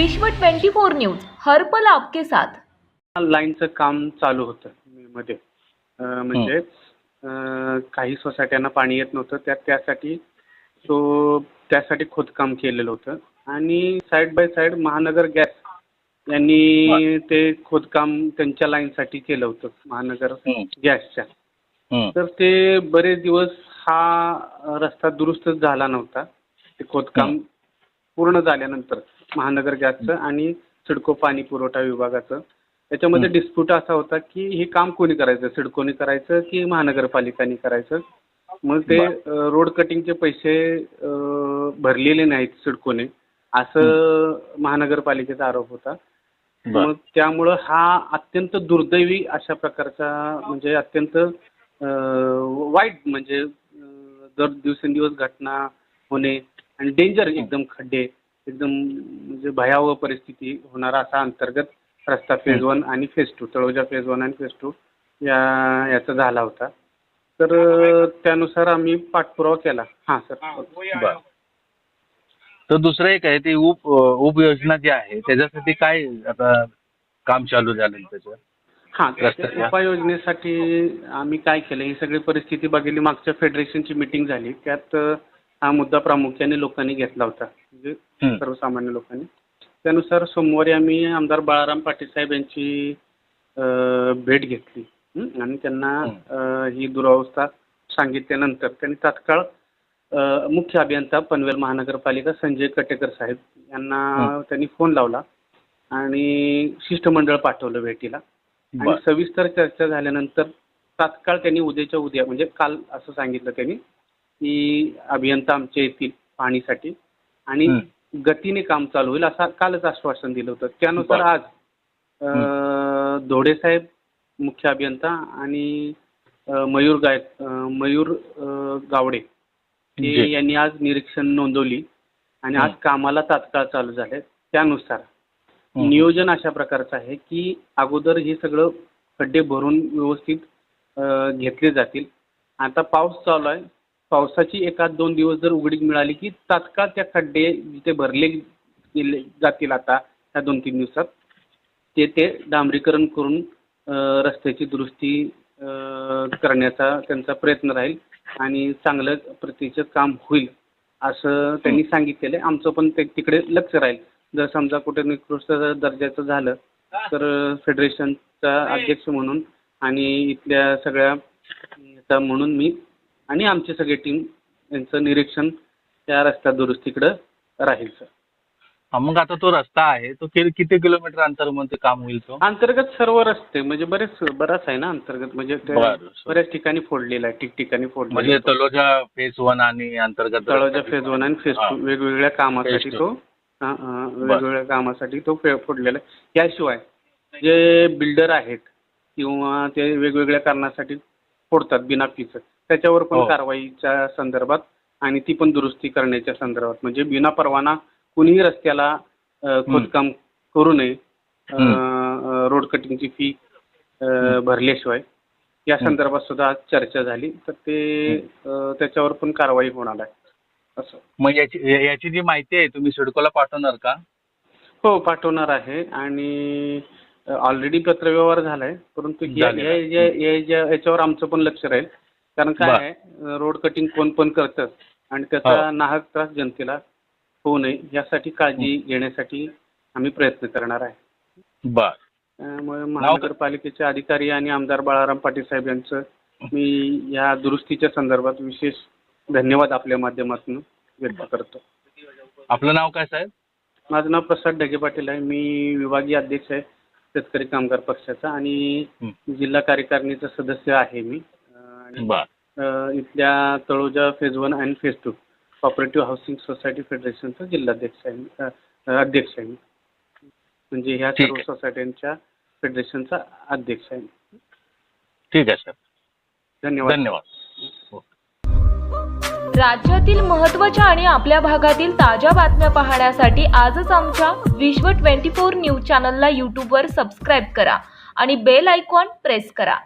विश्व 24 न्यूज हर्पल आपके साथ. लाईनचं काम चालू होतं मध्ये. म्हणजे काही सोसायट्यांना पाणी येत नव्हतं त्या त्यासाठी तो त्यासाठी खोदकाम केलेलं होतं. आणि side by side Mahanagar gas यांनी ते खोदकाम त्यांच्या लाईनसाठी केलं होतं महानगर. गॅसच्या. तर ते बरेच दिवस हा रस्ता दुरुस्तच झाला नव्हता. ते खोदकाम पूर्ण झाल्यानंतर महानगर गॅसचं आणि सिडको पाणी पुरवठा विभागाचं. त्याच्यामध्ये. डिस्प्यूट असा होता की हे काम कोणी करायचं? सिडकोनी करायचं की महानगरपालिकांनी करायचं? मग ते रोड कटिंगचे पैसे भरलेले नाहीत सिडकोने. असं महानगरपालिकेचा आरोप होता. मग त्यामुळं हा अत्यंत दुर्दैवी अशा प्रकारचा म्हणजे अत्यंत वाईट म्हणजे दर दिवसेंदिवस घटना होणे आणि डेंजर एकदम खड्डे एकदम म्हणजे भयावह परिस्थिती होणारा असा अंतर्गत रस्ता फेज वन आणि phase two Taloja phase one आणि फेज टू या याचा झाला होता. तर त्यानुसार आम्ही पाठपुरावा केला. हां सर. बर. तर दुसरं एक आहे ती उप उपयोजना जी आहे त्याच्यासाठी काय आता काम चालू झालं त्याचं हां त्या रस्त्याच्या? उपाययोजनेसाठी आम्ही काय केलं ही सगळी परिस्थिती बघितली. मागच्या फेडरेशनची मिटिंग झाली. त्यात हा मुद्दा प्रामुख्याने लोकांनी घेतला होता म्हणजे. सर्वसामान्य लोकांनी त्यानुसार सोमवारी आम्ही आमदार बाळाराम पाटील साहेब यांची भेट घेतली? आणि त्यांना ही दुरावस्था सांगितल्यानंतर त्यांनी तात्काळ मुख्य अभियंता पनवेल महानगरपालिका संजय कटेकर साहेब यांना. त्यांनी फोन लावला आणि शिष्टमंडळ पाठवलं भेटीला आणि सविस्तर चर्चा झाल्यानंतर तात्काळ त्यांनी उद्याच्या उद्या म्हणजे काल असं सांगितलं त्यांनी की अभियंता आमचे येतील पाहणीसाठी आणि. गतीने काम चालू होईल असं कालच आश्वासन दिलं होतं त्यानुसार. आज धोडे साहेब मुख्य अभियंता आणि मयूर गाय अं, मयूर गावडे. हे यांनी आज निरीक्षण नोंदवली आणि आज. कामाला तात्काळ चालू झाले त्यानुसार. नियोजन अशा प्रकारचं आहे की अगोदर हे सगळं खड्डे भरून व्यवस्थित घेतले जातील आता पाऊस चालू आहे पावसाची एखाद दोन दिवस जर उघडीक मिळाली की तात्काळ त्या खड्डे जिथे भरले गेले जातील आता ह्या दोन तीन दिवसात ते ते डांबरीकरण करून रस्त्याची दुरुस्ती करण्याचा त्यांचा प्रयत्न राहील आणि चांगलं प्रतीचं काम होईल असं त्यांनी सांगितलेलं आहे. आमचं पण ते तिकडे लक्ष राहील. जर समजा कुठे निकृष्ट दर्जाचं झालं तर फेडरेशनचा अध्यक्ष म्हणून आणि इथल्या सगळ्या म्हणून मी आणि आमची सगळी टीम यांचं निरीक्षण त्या रस्ता दुरुस्तीकडं राहील सर हा, मग आता तो रस्ता आहे तो कि- किती किलोमीटर अंतरमध्ये काम होईल तो? अंतर्गत सर्व रस्ते म्हणजे बरेच बराच आहे ना अंतर्गत म्हणजे ते बरं. बऱ्याच ठिकाणी फोडलेला आहे ठिकठिकाणी म्हणजे फोडलेला तलोजा फेज वन आणि अंतर्गत तळोजा फेज वन आणि फेज हा. टू वेगवेगळ्या कामासाठी Phase two. तो हा, हा, वेगवेगळ्या कामासाठी तो फे- फोडलेला आहे. याशिवाय जे बिल्डर आहेत किंवा ते वेगवेगळ्या कारणासाठी फोडतात बिना फीचं त्याच्यावर पण हो. कारवाईच्या संदर्भात आणि ती पण दुरुस्ती करण्याच्या संदर्भात. म्हणजे बिना परवाना कुणीही रस्त्याला खोदकाम करू नये. रोड कटिंगची फी भरल्याशिवाय. या. संदर्भात सुद्धा आज चर्चा झाली. तर ते त्याच्यावर पण कारवाई होणार आहे. असं. मग याची याची जी माहिती आहे तुम्ही सिडकोला पाठवणार का? हो पाठवणार आहे. आणि ऑलरेडी पत्रव्यवहार झाला आहे. परंतु याच्यावर आमचं पण लक्ष राहील. कारण काय. आहे रोड कटिंग कोण पण करतं आणि त्याचा हो. नाहक त्रास जनतेला होऊ नये यासाठी काळजी घेण्यासाठी आम्ही प्रयत्न करणार आहे त्यामुळे महानगरपालिकेचे अधिकारी आणि आमदार बाळाराम पाटील साहेब यांचं मी या दुरुस्तीच्या संदर्भात विशेष धन्यवाद आपल्या माध्यमातून व्यक्त करतो आपलं नाव काय साहेब माझं नाव प्रसाद ढगे पाटील आहे मी विभागीय अध्यक्ष आहे शेतकरी कामगार पक्षाचा आणि. जिल्हा कार्यकारिणीचा सदस्य आहे मी आणि इथल्या तळोजा फेज वन आणि phase two cooperative housing society फेडरेशनचा जिल्हाध्यक्ष आहे मी. अध्यक्ष आहे मी. म्हणजे ह्या ठीक सर्व आहे. सोसायट्यांच्या फेडरेशनचा अध्यक्ष आहे मी. ठीक आहे सर. धन्यवाद. धन्यवाद. राज्यातील महत्त्वाच्या आणि आपल्या भागातील ताज्या बातम्या पाहण्यासाठी आजच आमच्या विश्व 24 न्यूज चॅनलला यूट्यूबवर सबस्क्राईब करा आणि बेल आयकॉन प्रेस करा.